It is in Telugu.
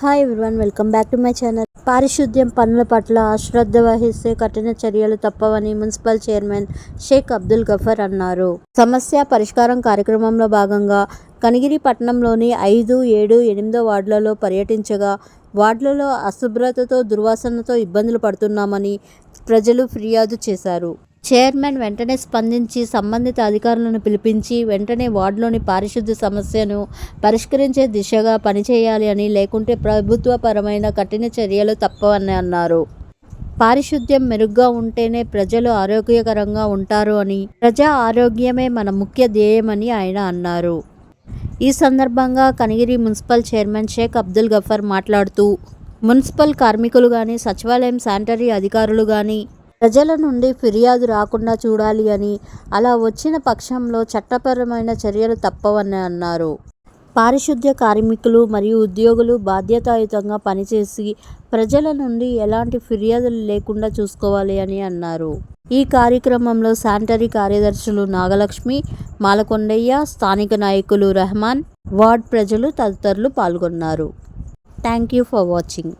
Hi everyone welcome back to my channel పారిశుద్ధ్యం పనుల పట్ల అశ్రద్ధ వహిస్తే కఠిన చర్యలు తప్పవని మున్సిపల్ చైర్మన్ షేక్ అబ్దుల్ గఫర్ అన్నారు. సమస్య పరిష్కారం కార్యక్రమంలో భాగంగా కనిగిరి పట్టణంలోని ఐదు ఏడు ఎనిమిదో వార్డులలో పర్యటించగా వార్డులలో అశుభ్రతతో దుర్వాసనతో ఇబ్బందులు పడుతున్నామని ప్రజలు ఫిర్యాదు చేశారు. చైర్మన్ వెంటనే స్పందించి సంబంధిత అధికారులను పిలిపించి వెంటనే వార్డులోని పారిశుద్ధ్య సమస్యను పరిష్కరించే దిశగా పనిచేయాలి అని లేకుంటే ప్రభుత్వపరమైన కఠిన చర్యలు తప్పవని అన్నారు. పారిశుద్ధ్యం మెరుగ్గా ఉంటేనే ప్రజలు ఆరోగ్యకరంగా ఉంటారు అని ప్రజా ఆరోగ్యమే మన ముఖ్య ధ్యేయమని ఆయన అన్నారు. ఈ సందర్భంగా కనిగిరి మున్సిపల్ చైర్మన్ షేక్ అబ్దుల్ గఫర్ మాట్లాడుతూ మున్సిపల్ కార్మికులు కానీ సచివాలయం శానిటరీ అధికారులు కానీ ప్రజల నుండి ఫిర్యాదు రాకుండా చూడాలి అని అలా వచ్చిన పక్షంలో చట్టపరమైన చర్యలు తప్పవని అన్నారు. పారిశుద్ధ్య కార్మికులు మరియు ఉద్యోగులు బాధ్యతాయుతంగా పనిచేసి ప్రజల నుండి ఎలాంటి ఫిర్యాదులు లేకుండా చూసుకోవాలి అని అన్నారు. ఈ కార్యక్రమంలో శానిటరీ కార్యదర్శులు నాగలక్ష్మి మాలకొండయ్య స్థానిక నాయకులు రెహమాన్ వార్డ్ ప్రజలు తదితరులు పాల్గొన్నారు. Thank you for watching.